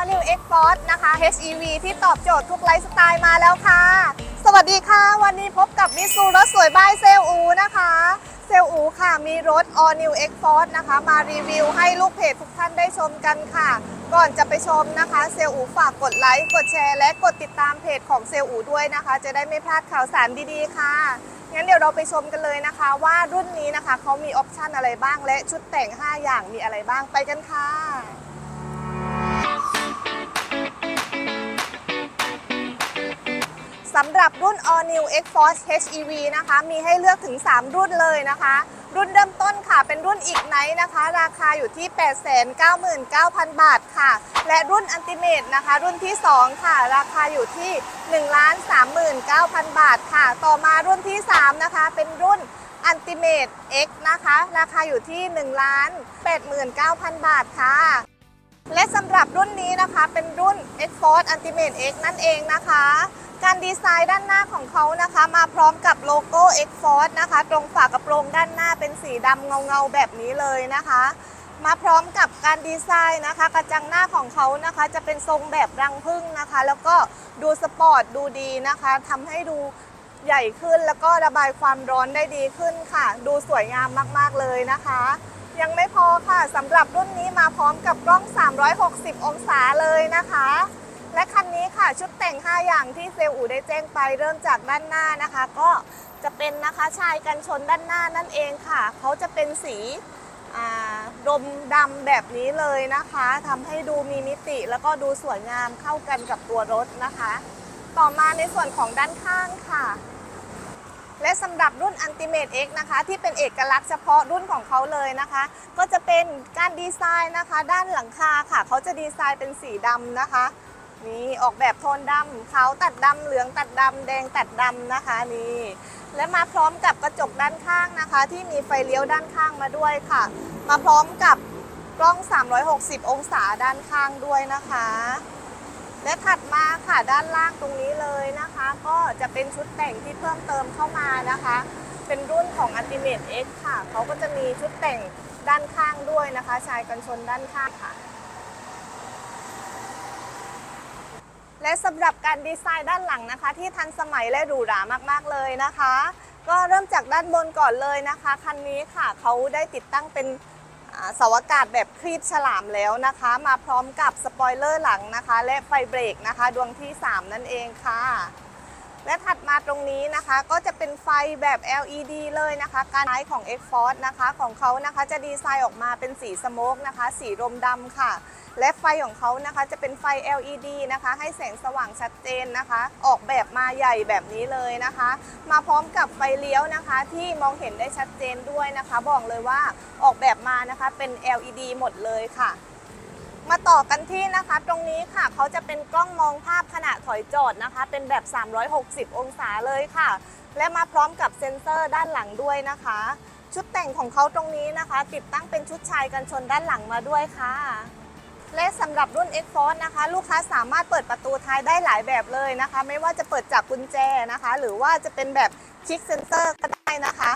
All New X Force นะคะ HEV ที่ตอบโจทย์ทุกไลฟ์สไตล์มาแล้วค่ะ สวัสดีค่ะ วันนี้พบกับมิสูรถสวยบายเซลอูนะคะ เซลอูค่ะมีรถ All New X Force นะคะ มารีวิวให้ลูกเพจทุกท่านได้ชมกันค่ะ ก่อนจะไปชมนะคะ เซลอูฝากกดไลค์ กดแชร์ และกดติดตามเพจของเซลอูด้วยนะคะ จะได้ไม่พลาดข่าวสารดีๆ ค่ะงั้นเดี๋ยวเราไปชมกันเลยนะคะ ว่ารุ่นนี้นะคะเขามีออปชันอะไรบ้างและชุดแต่ง 5 อย่างมีอะไรบ้างไปกันค่ะ สำหรับรุ่น All New X Force HEV นะคะ มีให้เลือกถึง 3 รุ่นเลยนะคะ รุ่นเริ่มต้นค่ะ เป็นรุ่นอีกไนนะคะ ราคาอยู่ที่ 899,000 บาทค่ะ และรุ่น Ultimate นะคะ รุ่นที่ 2 ค่ะ ราคาอยู่ที่ 1,39,000 บาทค่ะ ต่อมารุ่นที่ 3 นะคะ เป็นรุ่น Ultimate X นะคะ ราคาอยู่ที่ 1,89,000 บาทค่ะและสำหรับรุ่นนี้นะคะเป็นรุ่น X Force Ultimate X นั่นเองนะคะ การดีไซน์ด้านหน้าของเขานะคะ มาพร้อมกับโลโก้ X Force นะคะ ตรงฝากระโปรงด้านหน้าเป็นสีดำเงาๆแบบนี้เลยนะคะ มาพร้อมกับการดีไซน์นะคะ กระจังหน้าของเขานะคะ จะเป็นทรงแบบรังผึ้งนะคะ แล้วก็ดูสปอร์ตดูดีนะคะทำให้ดูใหญ่ขึ้นแล้วก็ระบายความร้อนได้ดีขึ้นค่ะ ดูสวยงามมากๆเลยนะคะ ยังไม่พอค่ะสำหรับรุ่นนี้มาพร้อมกับกล้อง 360 องศาเลยนะคะ และคันนี้ค่ะชุดแต่ง 5 อย่างที่เซลล์อูได้แจ้งไปเริ่มจากด้านหน้านะคะ ก็จะเป็นนะคะชายกันชนด้านหน้านั่นเองค่ะ เขาจะเป็นสีดมดำแบบนี้เลยนะคะทำให้ดูมีมิติแล้วก็ดูสวยงามเข้ากันกับตัวรถนะคะ ต่อมาในส่วนของด้านข้างค่ะ และสำหรับรุ่น Ultimate X นะคะ ที่เป็นเอกลักษณ์เฉพาะรุ่นของเขาเลยนะคะ ก็จะเป็นการดีไซน์นะคะ ด้านหลังคาค่ะ เขาจะดีไซน์เป็นสีดำนะคะ นี่ออกแบบโทนดำขาวตัดดำเหลืองตัดดำแดงตัดดำนะคะนี่และมาพร้อมกับกระจกด้านข้างนะคะ ที่มีไฟเลี้ยวด้านข้างมาด้วยค่ะ มาพร้อมกับกล้อง 360 องศาด้านข้างด้วยนะคะ และถัดมาค่ะด้านล่างตรงนี้เลยนะคะ ก็จะเป็นชุดแต่งที่เพิ่มเติมเข้ามานะคะ เป็นรุ่นของ Ultimate X ค่ะ เขาก็จะมีชุดแต่งด้านข้างด้วยนะคะ ชายกันชนด้านข้างค่ะ และสำหรับการดีไซน์ด้านหลังนะคะ ที่ทันสมัยและหรูหรามากๆเลยนะคะ ก็เริ่มจากด้านบนก่อนเลยนะคะคันนี้ค่ะเขาได้ติดตั้งเป็นเสาอากาศแบบครีบฉลามแล้วนะคะ มาพร้อมกับสปอยเลอร์หลังนะคะ และไฟเบรกนะคะ ดวงที่ 3 นั่นเองค่ะ และถัดมาตรงนี้นะคะ ก็จะเป็นไฟแบบ LED เลยนะคะ การใช้ของ X Force นะคะของเขานะคะจะดีไซน์ออกมาเป็นสีสโมกนะคะ สีรมดำค่ะ และไฟของเขานะคะจะเป็นไฟ LED นะคะ ให้แสงสว่างชัดเจนนะคะ ออกแบบมาใหญ่แบบนี้เลยนะคะ มาพร้อมกับไฟเลี้ยวนะคะ ที่มองเห็นได้ชัดเจนด้วยนะคะ บอกเลยว่าออกแบบมานะคะเป็น LED หมดเลยค่ะมาต่อกันที่นะคะตรงนี้ค่ะเขาจะเป็นกล้องมองภาพขณะถอยจอดนะคะ เป็นแบบ 360 องศาเลยค่ะ และมาพร้อมกับเซ็นเซอร์ด้านหลังด้วยนะคะ ชุดแต่งของเขาตรงนี้นะคะ ติดตั้งเป็นชุดชายกันชนด้านหลังมาด้วยค่ะ และสำหรับรุ่น X Force นะคะ ลูกค้าสามารถเปิดประตูท้ายได้หลายแบบเลยนะคะ ไม่ว่าจะเปิดจากกุญแจนะคะ หรือว่าจะเป็นแบบคลิกเซนเซอร์ก็ได้นะคะ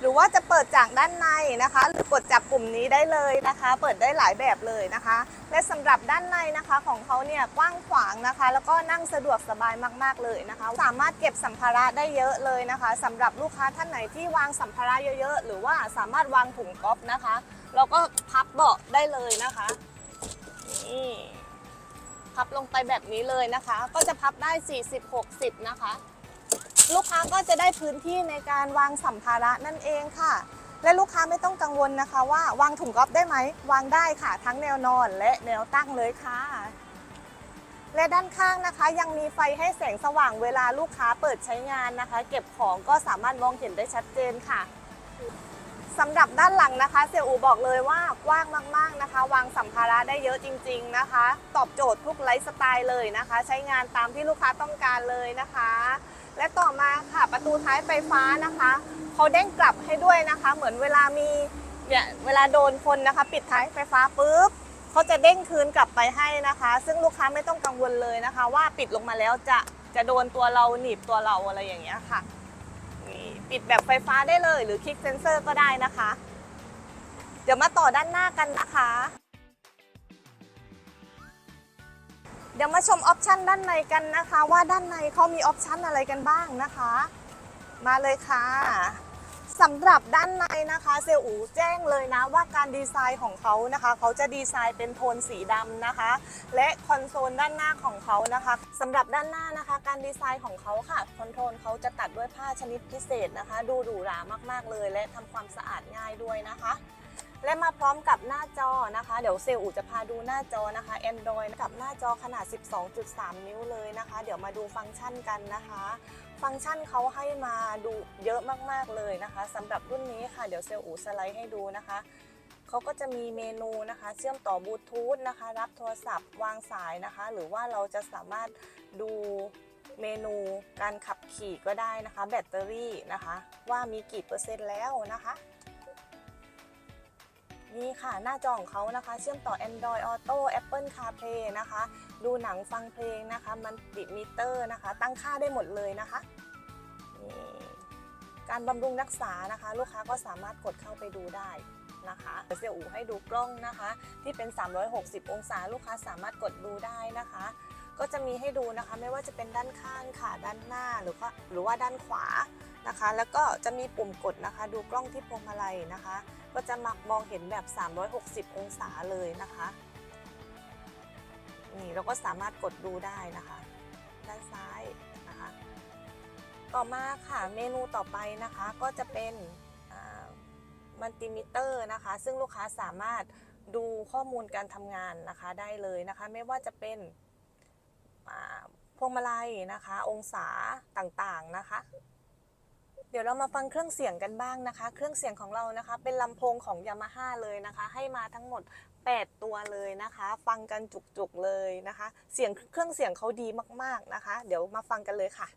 หรือว่าจะเปิดจากด้านในนะคะ หรือกดจากปุ่มนี้ได้เลยนะคะ เปิดได้หลายแบบเลยนะคะ และสำหรับด้านในนะคะของเขาเนี่ยกว้างขวางนะคะ แล้วก็นั่งสะดวกสบายมากๆเลยนะคะ สามารถเก็บสัมภาระได้เยอะเลยนะคะสำหรับลูกค้าท่านไหนที่วางสัมภาระเยอะๆ หรือว่าสามารถวางถุงก๊อฟนะคะเราก็พับเบาะได้เลยนะคะ นี่พับลงไปแบบนี้เลยนะคะ ก็จะพับได้ 40-60 นะคะ ลูกค้าก็จะได้พื้นที่ในการวางสัมภาระนั่นเองค่ะ และลูกค้าไม่ต้องกังวลนะคะ ว่าวางถุงก๊อฟได้ไหม วางได้ค่ะ ทั้งแนวนอนและแนวตั้งเลยค่ะ และด้านข้างนะคะ ยังมีไฟให้แสงสว่างเวลาลูกค้าเปิดใช้งานนะคะ เก็บของก็สามารถมองเห็นได้ชัดเจนค่ะ สำหรับด้านหลังนะคะ เสี่ยอูบอกเลยว่ากว้างมากๆนะคะ วางสัมภาระได้เยอะจริง ๆนะคะ ตอบโจทย์ทุกไลฟ์สไตล์เลยนะคะ ใช้งานตามที่ลูกค้าต้องการเลยนะคะ และต่อมาค่ะประตูท้ายไฟฟ้านะคะเขาเด้งกลับให้ด้วยนะคะ เหมือนเวลามีเนี่ยเวลาโดนคนนะคะ ปิดท้ายไฟฟ้าปุ๊บเขาจะเด้งคืนกลับไปให้นะคะ ซึ่งลูกค้าไม่ต้องกังวลเลยนะคะ ว่าปิดลงมาแล้วจะจะโดนตัวเราหนีบตัวเราอะไรอย่างเงี้ยค่ะ ปิดแบบไฟฟ้าได้เลย หรือคลิกเซนเซอร์ก็ได้นะคะ เดี๋ยวมาต่อด้านหน้ากันนะคะ เดี๋ยวมาชมออปชันด้านในกันนะคะ ว่าด้านในเขามีออปชันอะไรกันบ้างนะคะ มาเลยค่ะ สำหรับด้านในนะคะเซลอูแจ้งเลยนะว่าการดีไซน์ของเขานะคะ เขาจะดีไซน์เป็นโทนสีดำนะคะ และคอนโซลด้านหน้าของเขานะคะสำหรับด้านหน้านะคะ การดีไซน์ของเขาค่ะคอนโทรลเขาจะตัดด้วยผ้าชนิดพิเศษนะคะ ดูหรูหรามากๆเลย และทำความสะอาดง่ายด้วยนะคะ และมาพร้อมกับหน้าจอนะคะ เดี๋ยวเซลล์อูจะพาดูหน้าจอนะคะ Android กับหน้าจอขนาด 12.3 นิ้วเลยนะคะ เดี๋ยวมาดูฟังก์ชันกันนะคะ ฟังก์ชันเขาให้มาดูเยอะมากๆเลยนะคะสำหรับรุ่นนี้ค่ะเดี๋ยวเซลล์อูสไลด์ให้ดูนะคะเขาก็จะมีเมนูนะคะ เชื่อมต่อบลูทูธนะคะ รับโทรศัพท์วางสายนะคะ หรือว่าเราจะสามารถดูเมนูการขับขี่ก็ได้นะคะ แบตเตอรี่นะคะ ว่ามีกี่เปอร์เซ็นต์แล้วนะคะ นี่ค่ะหน้าจอของเขานะคะ เชื่อมต่อ Android Auto Apple CarPlay นะคะ ดูหนังฟังเพลงนะคะ มันติดมิเตอร์นะคะ ตั้งค่าได้หมดเลยนะคะ การบำรุงรักษานะคะ ลูกค้าก็สามารถกดเข้าไปดูได้นะคะเดี๋ยวเสี่ยวอูให้ดูกล้องนะคะ ที่เป็น 360 องศาลูกค้าสามารถกดดูได้นะคะ ก็จะมีให้ดูนะคะ ไม่ว่าจะเป็นด้านข้างค่ะด้านหน้าหรือว่าหรือว่าด้านขวา นะคะ แล้วก็จะมีปุ่มกดนะคะ ดูกล้องที่พวงมาลัยนะคะ ก็จะมักมองเห็นแบบ 360 องศาเลยนะคะนี่เราก็สามารถกดดูได้นะคะ ด้านซ้ายนะคะ ต่อมาค่ะเมนูต่อไปนะคะก็จะเป็นมัลติมิเตอร์นะคะ ซึ่งลูกค้าสามารถดูข้อมูลการทำงานนะคะได้เลยนะคะ ไม่ว่าจะเป็นพวงมาลัยนะคะ องศาต่างๆนะคะ เดี๋ยวเรามาฟังเครื่องเสียงกันบ้างนะคะ เครื่องเสียงของเรานะคะ เป็นลำโพงของ Yamaha เลยนะคะ ให้มาทั้งหมด 8 ตัวเลยนะคะ ฟังกันจุกๆเลยนะคะ เสียงเครื่องเสียงเขาดีมากๆนะคะ เดี๋ยวมาฟังกันเลยค่ะ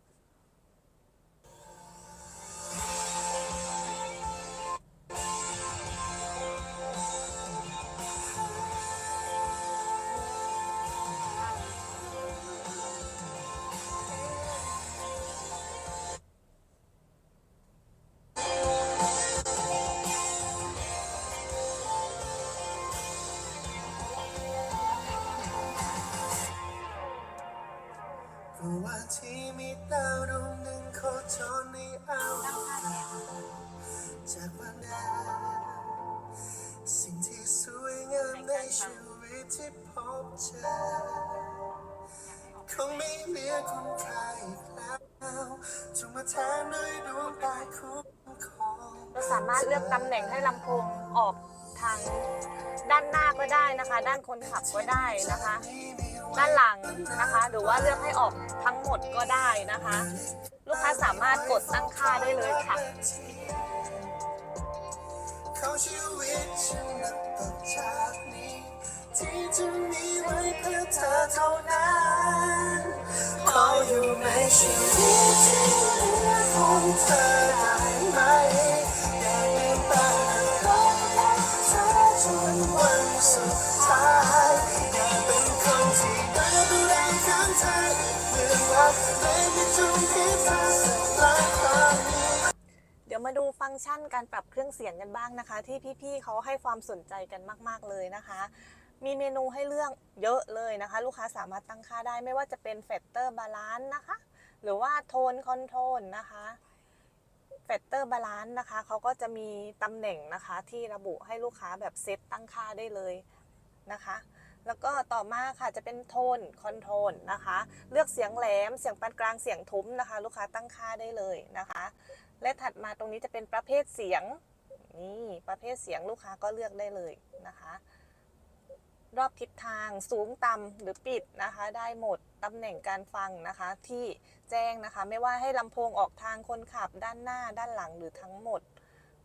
ดาวดวงหนึ่งโคจรในอวาศจากวันนั้นสิ่งที่สวยงามในชีวิตที่พบเจอคงไม่เหลือคุณค่าอีกแล้วจงมาแทนด้วยดวงตาคุ้มครอง เราสามารถเลือกตำแหน่งให้ลำโพงออก ทางด้านหน้าก็ได้นะคะ ด้านคนขับก็ได้นะคะ ด้านหลังนะคะ หรือว่าเลือกให้ออกทั้งหมดก็ได้นะคะ ลูกค้าสามารถกดตั้งค่าได้เลยค่ะที่จะมีไว้เพื่อเธอเท่านั้นขออยู่ในชีวิตที่เหลือของเธอ มาดูฟังก์ชันการปรับเครื่องเสียงกันบ้างนะคะ ที่พี่ๆเขาให้ความสนใจกันมาก ๆ เลยนะคะ มีเมนูให้เลือกเยอะเลยนะคะ ลูกค้าสามารถตั้งค่าได้ไม่ว่าจะเป็นแฟตเตอร์บาลานซ์นะคะ หรือว่าโทนคอนโทรลนะคะแฟตเตอร์บาลานซ์นะคะเขาก็จะมีตำแหน่งนะคะที่ระบุให้ลูกค้าแบบเซตตั้งค่าได้เลยนะคะ แล้วก็ต่อมาค่ะจะเป็นโทนคอนโทรลนะคะ เลือกเสียงแหลม เสียงปานกลางเสียงทุ้มนะคะ ลูกค้าตั้งค่าได้เลยนะคะ และถัดมาตรงนี้จะเป็นประเภทเสียง นี่ประเภทเสียงลูกค้าก็เลือกได้เลยนะคะ รอบทิศทางสูงต่ำหรือปิดนะคะ ได้หมดตำแหน่งการฟังนะคะ ที่แจ้งนะคะ ไม่ว่าให้ลำโพงออกทางคนขับด้านหน้าด้านหลังหรือทั้งหมด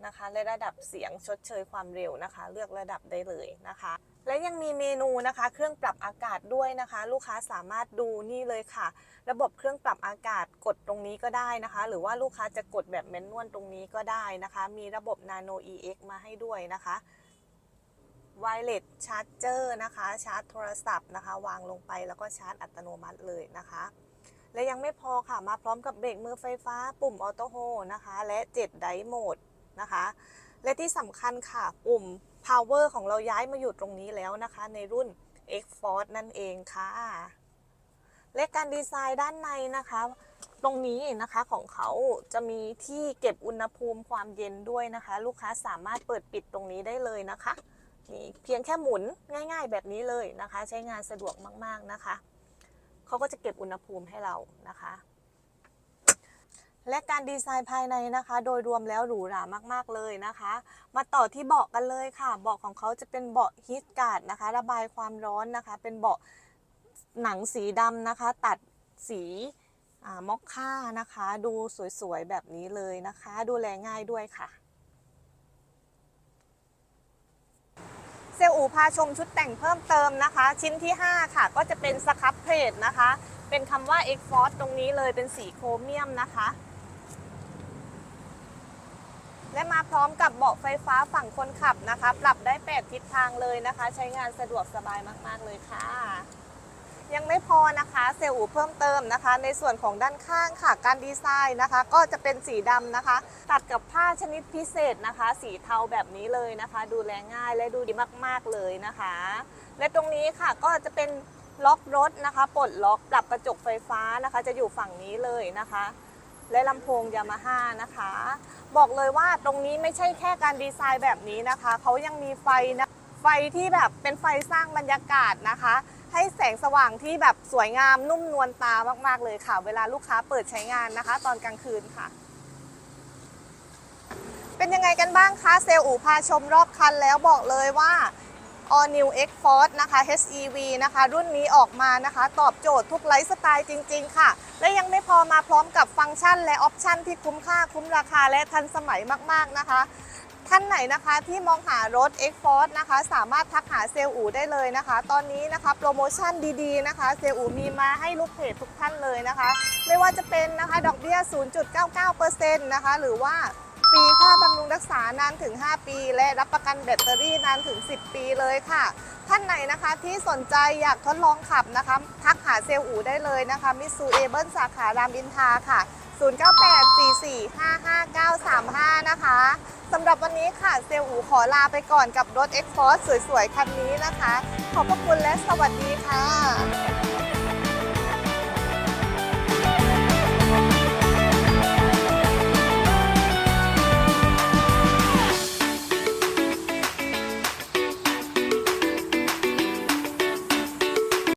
นะคะและระดับเสียงชดเชยความเร็วนะคะ เลือกระดับได้เลยนะคะ และยังมีเมนูนะคะ เครื่องปรับอากาศด้วยนะคะ ลูกค้าสามารถดูนี่เลยค่ะ ระบบเครื่องปรับอากาศกดตรงนี้ก็ได้นะคะ หรือว่าลูกค้าจะกดแบบแมนนวลตรงนี้ก็ได้นะคะ มีระบบ Nano EX มาให้ด้วยนะคะ Wireless Charger นะคะ ชาร์จโทรศัพท์นะคะ วางลงไปแล้วก็ชาร์จอัตโนมัติเลยนะคะ และยังไม่พอค่ะ มาพร้อมกับเบรกมือไฟฟ้า ปุ่มออโต้โฮนะคะ และ 7 ไดโหมดนะคะ และที่สำคัญค่ะ ปุ่ม power ของเราย้ายมาอยู่ตรงนี้แล้วนะคะ ในรุ่น X Force นั่นเองค่ะ และการดีไซน์ด้านในนะคะ ตรงนี้นะคะของเขาจะมีที่เก็บอุณหภูมิความเย็นด้วยนะคะ ลูกค้าสามารถเปิดปิดตรงนี้ได้เลยนะคะนี่เพียงแค่หมุนง่าย ๆ แบบนี้เลยนะคะ ใช้งานสะดวกมากๆนะคะ เขาก็จะเก็บอุณหภูมิให้เรานะคะ และการดีไซน์ภายในนะคะ โดยรวมแล้วหรูหรามากๆเลยนะคะ มาต่อที่เบาะกันเลยค่ะ เบาะของเขาจะเป็นเบาะฮีทการ์ดนะคะ ระบายความร้อนนะคะ เป็นเบาะหนังสีดำนะคะ ตัดสีมอคค่านะคะ ดูสวยๆแบบนี้เลยนะคะ ดูแลง่ายด้วยค่ะ เซลอูพาชมชุดแต่งเพิ่มเติมนะคะ ชิ้นที่ 5 ค่ะ ก็จะเป็นสครับเพลทนะคะ เป็นคำว่า e x f o r c e ตรงนี้เลยเป็นสีโครเมียมนะคะ และมาพร้อมกับเบาะไฟฟ้าฝั่งคนขับนะคะ ปรับได้ 8 ทิศทางเลยนะคะ ใช้งานสะดวกสบายมาก ๆ เลยค่ะ ยังไม่พอนะคะเซลล์อูเพิ่มเติมนะคะ ในส่วนของด้านข้างค่ะ การดีไซน์นะคะ ก็จะเป็นสีดำนะคะ ตัดกับผ้าชนิดพิเศษนะคะ สีเทาแบบนี้เลยนะคะ ดูแลง่ายและดูดีมาก ๆ เลยนะคะ และตรงนี้ค่ะก็จะเป็นล็อกรถนะคะปลดล็อกปรับกระจกไฟฟ้านะคะ จะอยู่ฝั่งนี้เลยนะคะ และลำโพงยามาฮ่านะคะ บอกเลยว่าตรงนี้ไม่ใช่แค่การดีไซน์แบบนี้นะคะ เขายังมีไฟนะไฟที่แบบเป็นไฟสร้างบรรยากาศนะคะ ให้แสงสว่างที่แบบสวยงามนุ่มนวลตามาก ๆ เลยค่ะ เวลาลูกค้าเปิดใช้งานนะคะ ตอนกลางคืนค่ะ เป็นยังไงกันบ้างคะเซลล์อูพาชมรอบคันแล้วบอกเลยว่า All New X Force นะคะ HEV นะคะ รุ่นนี้ออกมานะคะ ตอบโจทย์ทุกไลฟ์สไตล์จริง ๆ ค่ะ และยังไม่พอมาพร้อมกับฟังก์ชันและออปชันที่คุ้มค่าคุ้มราคาและทันสมัยมาก ๆ นะคะท่านไหนนะคะที่มองหารถ X Force นะคะ สามารถทักหาเซลล์อูได้เลยนะคะ ตอนนี้นะคะโปรโมชั่นดีๆนะคะ เซลล์อูมีมาให้ลูกเพจทุกท่านเลยนะคะ ไม่ว่าจะเป็นนะคะ ดอกเบี้ย 0.99%นะคะ หรือว่า ฟรีค่าบำรุงรักษานานถึง 5 ปี และรับประกันแบตเตอรี่นานถึง 10 ปีเลยค่ะ ท่านไหนนะคะที่สนใจอยากทดลองขับนะคะทักหาเซลล์อูได้เลยนะคะมิสูเอเบิลสาขารามอินทราค่ะ 0984455935 นะคะสำหรับวันนี้ค่ะเซลล์อูขอลาไปก่อนกับรถ X Force สวยๆ คันนี้นะคะ ขอบพระคุณและสวัสดีค่ะ